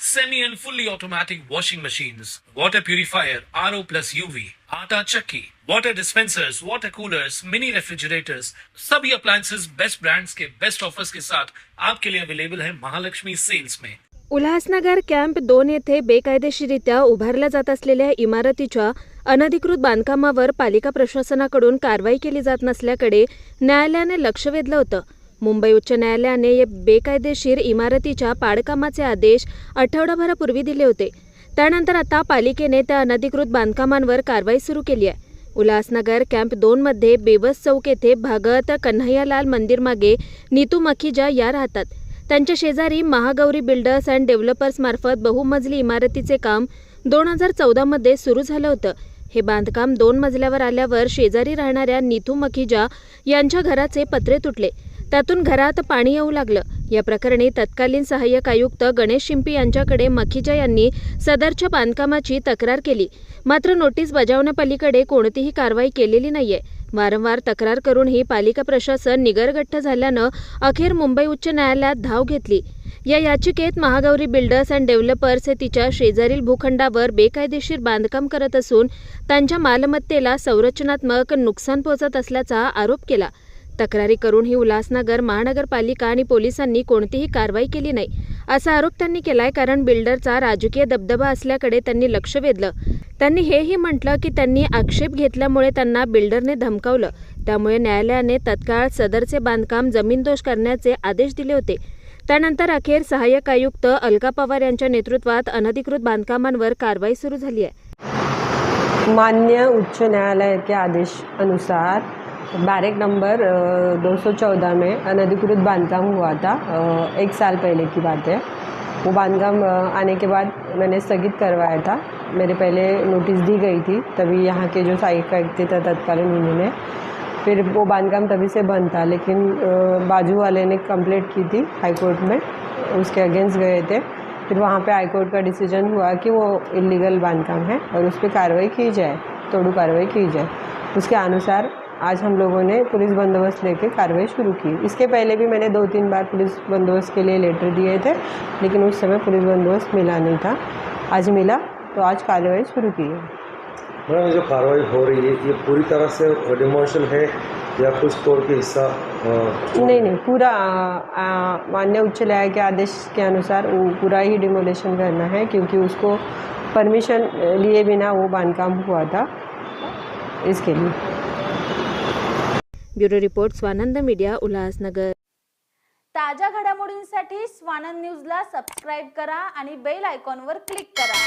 semi and fully automatic washing machines, water purifier, RO plus UV, आटा चक्की, water dispensers, water coolers, mini refrigerators, सभी appliances best brands के best offers के साथ आपके लिए अवेलेबल है महालक्ष्मी सेल्स में। उल्हासनगर कॅम्प दोन येथे बेकायदेशीरित्या उभारल्या जात असलेल्या इमारतीच्या अनधिकृत बांधकामावर पालिका प्रशासनाकडून कारवाई केली जात नसल्याकडे न्यायालयाने लक्ष वेधलं होतं. मुंबई उच्च न्यायालयाने या बेकायदेशीर इमारतीच्या पाडकामाचे आदेश आठवडाभरापूर्वी दिले होते. त्यानंतर आता पालिकेने त्या अनधिकृत बांधकामांवर कारवाई सुरू केली आहे. उल्हासनगर कॅम्प दोनमध्ये बेबस चौक येथे भागत कन्हैयालाल मंदिर मागे नीतू मखीजा या राहतात. त्यांच्या शेजारी महागौरी बिल्डर्स अँड डेव्हलपर्स मार्फत बहुमजली इमारतीचे काम दोन हजार चौदामध्ये सुरू झालं होतं. हे बांधकाम दोन मजल्यावर आल्यावर शेजारी राहणाऱ्या निथू मखीजा यांच्या घराचे पत्रे तुटले. त्यातून घरात पाणी येऊ लागलं. या प्रकरणी तत्कालीन सहाय्यक आयुक्त गणेश शिंपी यांच्याकडे मखीजा यांनी सदरच्या बांधकामाची तक्रार केली. मात्र नोटीस बजावण्यापलीकडे कोणतीही कारवाई केलेली नाहीये. वारंवार तक्रार करूनही पालिका प्रशासन निगरगट्ट झाल्यानं अखेर मुंबई उच्च न्यायालयात धाव घेतली. या याचिकेत महागौरी बिल्डर्स अँड डेव्हलपर्स हे तिच्या शेजारील भूखंडावर बेकायदेशीर बांधकाम करत असून त्यांच्या मालमत्तेला संरचनात्मक नुकसान पोहोचत असल्याचा आरोप केला. तक्रारी करून ही उल्हासनगर महानगरपालिका आणि पोलिसांनी कोणतीही कारवाई केली नाही. असा आरोप त्यांनी केलाय कारण बिल्डरचा राजकीय दबदबा असल्याकडे त्यांनी लक्ष वेधलं. त्यांनी हेही म्हटलं की त्यांनी आक्षेप घेतल्यामुळे त्यांना बिल्डरने धमकावलं. त्यामुळे न्यायालयाने तत्काळ सदरचे बांधकाम जमीनदोष करण्याचे आदेश दिले होते. त्यानंतर अखेर सहाय्यक आयुक्त अलका पवार यांच्या नेतृत्वात अनधिकृत बांधकामांवर कारवाई सुरू झाली आहे. मान्य उच्च न्यायालय के आदेश अनुसार बैरक नंबर दो सौ चौदह में अनधिकृत बांधकाम हुआ था. एक साल पहले की बात है. वो बांधकाम आने के बाद मैंने स्थगित करवाया था. मेरे पहले नोटिस दी गई थी तभी यहाँ के जो सहायक आयुक्त थे तत्कालीन उन्होंने फिर वो बांधकाम तभी से बंद था, लेकिन बाजू वाले ने कंप्लेंट की थी हाई कोर्ट में, उसके अगेंस्ट गए थे। फिर वहाँ पे हाई कोर्ट का डिसीज़न हुआ कि वो इलीगल बांधकाम है और उस पर कार्रवाई की जाए, तोड़ू कार्रवाई की जाए। उसके अनुसार आज हम लोगों ने पुलिस बंदोबस्त लेके कार्रवाई शुरू की। इसके पहले भी मैंने दो तीन बार पुलिस बंदोबस्त के लिए लेटर दिए थे, लेकिन उस समय पुलिस बंदोबस्त मिला नहीं था। आज मिला तो आज कार्रवाई शुरू की है। मैडम जो कार्रवाई हो रही है ये पूरी तरह से डिमोशन है या कुछ तोड़ के हिस्सा नहीं नहीं पूरा मान्य उच्च न्यायालय के आदेश के अनुसार वो पूरा ही डिमोलेशन करना है क्योंकि उसको परमिशन लिए बिना वो बांधकाम हुआ था इसके लिए। Bureau report Swanand media Ulhasnagar. ताज्या घडामोडींसाठी स्वानंद न्यूजला सबस्क्राईब करा आणि बेल आयकॉनवर क्लिक करा.